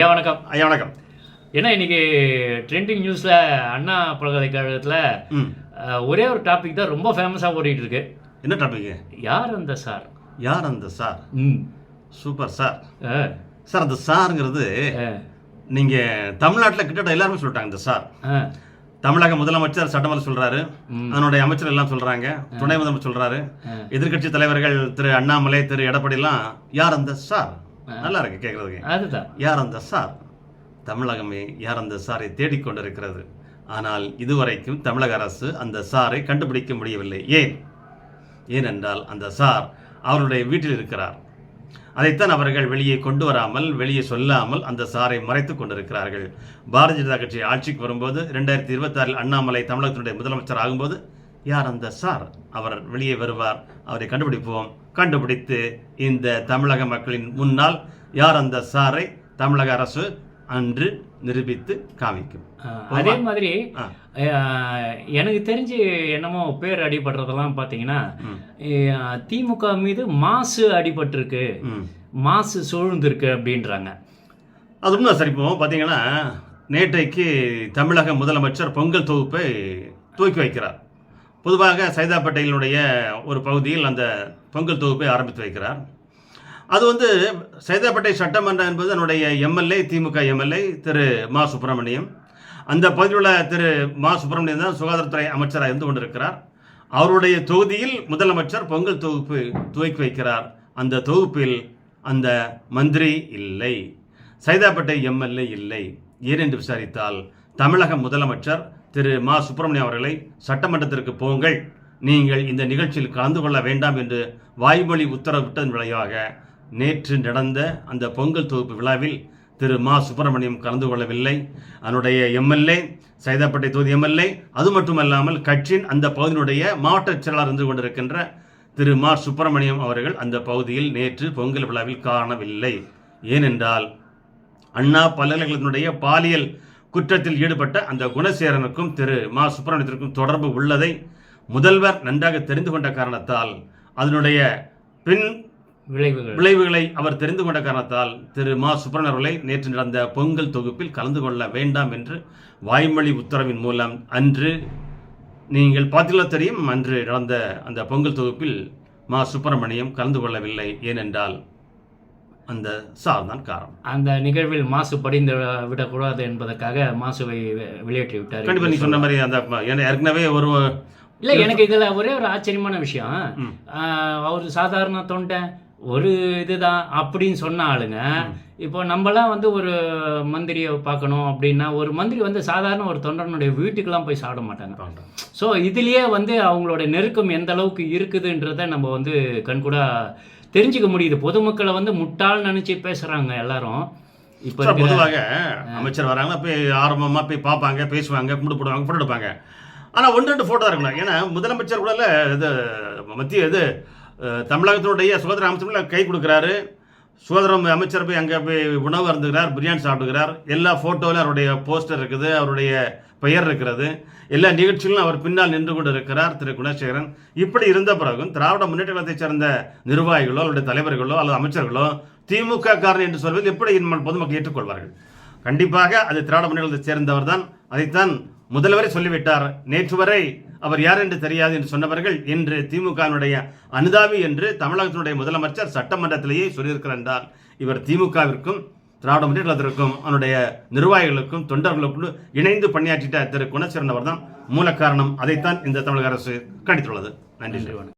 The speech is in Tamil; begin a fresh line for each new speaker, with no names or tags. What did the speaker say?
ஐயா வணக்கம்.
ஐயா வணக்கம்.
ஏன்னா இன்னைக்கு ட்ரெண்டிங் நியூஸில் அண்ணா பல்கலைக்கழகத்தில் ஒரே ஒரு டாபிக் தான் ரொம்ப ஃபேமஸாக ஓடிட்டு இருக்கு.
என்ன டாபிக்
யார் அந்த சார்?
யார் அந்த சார்?
ம்.
Super sir. சார் அந்த சாருங்கிறது நீங்கள் தமிழ்நாட்டில் கிட்டத்தட்ட எல்லாருமே சொல்லிட்டாங்க இந்த சார். தமிழக முதலமைச்சர் சட்டமன்ற சொல்றாரு. அதனுடைய அமைச்சர் எல்லாம் சொல்றாங்க. துணை முதலமைச்சர் சொல்றாரு.
அஹ்.
எதிர்க்கட்சி தலைவர்கள் திரு அண்ணாமலை திரு எடப்பாடி எல்லாம் யார் அந்த சார்? நல்லா இருக்கு கேட்கறதுக்கு
அதுதான்.
யார் அந்த சார்? தமிழகமே யார் அந்த சாரை தேடிக்கொண்டிருக்கிறது ஆனால் இதுவரைக்கும் தமிழக அரசு அந்த சாரை கண்டுபிடிக்க முடியவில்லை. ஏன்? ஏனென்றால் அந்த சார் அவருடைய வீட்டில் இருக்கிறார். அதைத்தான் அவர்கள் வெளியே கொண்டு வராமல் வெளியே சொல்லாமல் அந்த சாரை மறைத்துக் கொண்டிருக்கிறார்கள். பாரதிய ஜனதா கட்சி ஆட்சிக்கு வரும்போது ரெண்டாயிரத்தி இருபத்தாறில் அண்ணாமலை தமிழகத்தினுடைய முதலமைச்சர் ஆகும்போது யார் அந்த சார்? அவர் வெளியே வருவார். அவரை கண்டுபிடிப்போம். கண்டுபிடித்து இந்த தமிழக மக்களின் முன்னால் யார் அந்த சாரை தமிழக அரசு அன்று நிரூபித்து காமிக்கும்.
அதே மாதிரி எனக்கு தெரிஞ்சு என்னமோ பேர் அடிபடுறதெல்லாம் பார்த்தீங்கன்னா திமுக மீது மாசு அடிபட்டிருக்கு. மாசு சூழ்ந்திருக்கு அப்படின்றாங்க.
அது உண்மை சரி இப்போ பார்த்தீங்கன்னா நேற்றைக்கு தமிழக முதலமைச்சர் பொங்கல் தொகுப்பை துவக்கி வைக்கிறார். பொதுவாக சைதாப்பேட்டையினுடைய ஒரு பகுதியில் அந்த பொங்கல் தொகுப்பை ஆரம்பித்து வைக்கிறார். அது வந்து சைதாப்பேட்டை சட்டமன்றம் என்பது என்னுடைய எம்எல்ஏ திமுக எம்எல்ஏ திரு மா சுப்பிரமணியம். அந்த பகுதியில் உள்ள திரு மா சுப்பிரமணியம் தான் சுகாதாரத்துறை அமைச்சராக இருந்து கொண்டிருக்கிறார். அவருடைய தொகுதியில் முதலமைச்சர் பொங்கல் தொகுப்பு துவக்கி வைக்கிறார். அந்த தொகுப்பில் அந்த மந்திரி இல்லை சைதாப்பேட்டை எம்எல்ஏ இல்லை. ஏனென்று விசாரித்தால் தமிழக முதலமைச்சர் திரு மா சுப்பிரமணியம் அவர்களை சட்டமன்றத்திற்கு போங்கள். நீங்கள் இந்த நிகழ்ச்சியில் கலந்து கொள்ள வேண்டாம் என்று வாய்மொழி உத்தரவிட்டதன் விளைவாக நேற்று நடந்த அந்த பொங்கல் தொகுப்பு விழாவில் திரு மா சுப்பிரமணியம் கலந்து கொள்ளவில்லை. அதனுடைய எம்எல்ஏ சைதாப்பேட்டை தொகுதி எம்எல்ஏ அது மட்டுமல்லாமல் கட்சியின் அந்த பகுதியினுடைய மாவட்ட செயலாளர் இருந்து கொண்டிருக்கின்ற திரு மா சுப்பிரமணியம் அவர்கள் அந்த பகுதியில் நேற்று பொங்கல் விழாவில் காணவில்லை. ஏனென்றால் அண்ணா பல்கலைக்கழகத்தினுடைய பாலியல் குற்றத்தில் ஈடுபட்ட அந்த குணசேரனுக்கும் திரு மா. சுப்பிரமணியத்திற்கும் தொடர்பு உள்ளதை முதல்வர் நன்றாக தெரிந்து கொண்ட காரணத்தால் அதனுடைய பின்
விளைவுகள்.
விளைவுகளை அவர் தெரிந்து கொண்ட காரணத்தால் திரு மா. சுப்பிரமணியன் அவர்களை நேற்று நடந்த பொங்கல் தொகுப்பில் கலந்து கொள்ள வேண்டாம் என்று வாய்மொழி உத்தரவின் மூலம் அன்று நீங்கள் பார்த்தீங்களா தெரியும் அன்று நடந்த அந்த பொங்கல் தொகுப்பில் மா. சுப்பிரமணியம் கலந்து கொள்ளவில்லை. ஏனென்றால் அந்த சார் தான் காரணம்.
அந்த நிகழ்வில் மாசு படிந்து விடக்கூடாது என்பதற்காக மாசுவை வெளியேற்றி விட்டார்
கண்டிப்பா நீ சொன்ன மாதிரி அந்த ஏற்கனவே ஒரு
இல்ல எனக்கு இதுல ஒரே ஒரு ஆச்சரியமான விஷயம். அவர் சாதாரண தொண்டை ஒரு இதுதான் அப்படின்னு சொன்ன ஆளுங்க. இப்போ நம்மலாம் வந்து ஒரு மந்திரியை பார்க்கணும் அப்படின்னா ஒரு மந்திரி வந்து சாதாரண ஒரு தொண்டனுடைய வீட்டுக்கெல்லாம் போய் சாப்பிட மாட்டாங்க. ஸோ இதுலயே வந்து அவங்களோட நெருக்கம் எந்த அளவுக்கு இருக்குதுன்றத நம்ம வந்து கண்கூடா தெரிஞ்சுக்க முடியுது. பொதுமக்களை வந்து முட்டாள் நினைச்சு பேசுறாங்க எல்லாரும். இப்போ
பொதுவாக அமைச்சர் வராங்க போய் ஆரம்பமாக போய் பார்ப்பாங்க பேசுவாங்க போடுவாங்க ஃபோட்டோ எடுப்பாங்க. ஆனால் ஒன்று ரெண்டு ஃபோட்டோ இருக்கணும் ஏன்னா முதலமைச்சர் கூட இது மத்திய இது தமிழகத்தினுடைய சுகாதார அமைச்சர் கை கொடுக்குறாரு. சுகாதார அமைச்சர் போய் அங்கே போய் உணவு அருந்துகிறார் பிரியாணி சாப்பிடுகிறார். எல்லா ஃபோட்டோவிலும் அவருடைய போஸ்டர் இருக்குது அவருடைய பெயர் இருக்கிறது. எல்லா நிகழ்ச்சிகளும் அவர் பின்னால் நின்று கொண்டு இருக்கிறார் திரு குணசேகரன். இப்படி இருந்த பிறகும் திராவிட முன்னேற்ற கழகத்தைச் சேர்ந்த நிர்வாகிகளோ அவருடைய தலைவர்களோ அல்லது அமைச்சர்களோ திமுக காரன் என்று சொல்வது எப்படி பொதுமக்கள் ஏற்றுக்கொள்வார்கள்? கண்டிப்பாக அது திராவிட முன்னேற்றத்தை சேர்ந்தவர் தான் அதைத்தான் முதல்வரே சொல்லிவிட்டார் நேற்று வரை அவர் யார் என்று தெரியாது என்று சொன்னவர்கள் இன்று திமுகவினுடைய அனுதாபி என்று தமிழகத்தினுடைய முதலமைச்சர் சட்டமன்றத்திலேயே சொல்லியிருக்கிறார் என்றால் இவர் திமுகவிற்கும் திராவிட முன்னேற்றத்திற்கும் அவனுடைய நிர்வாகிகளுக்கும் தொண்டர்களுக்கும் இணைந்து பணியாற்றிட்ட திரு குணசேரன் அவர் தான் மூல காரணம். அதைத்தான் இந்த தமிழக அரசு கண்டித்துள்ளது. நன்றி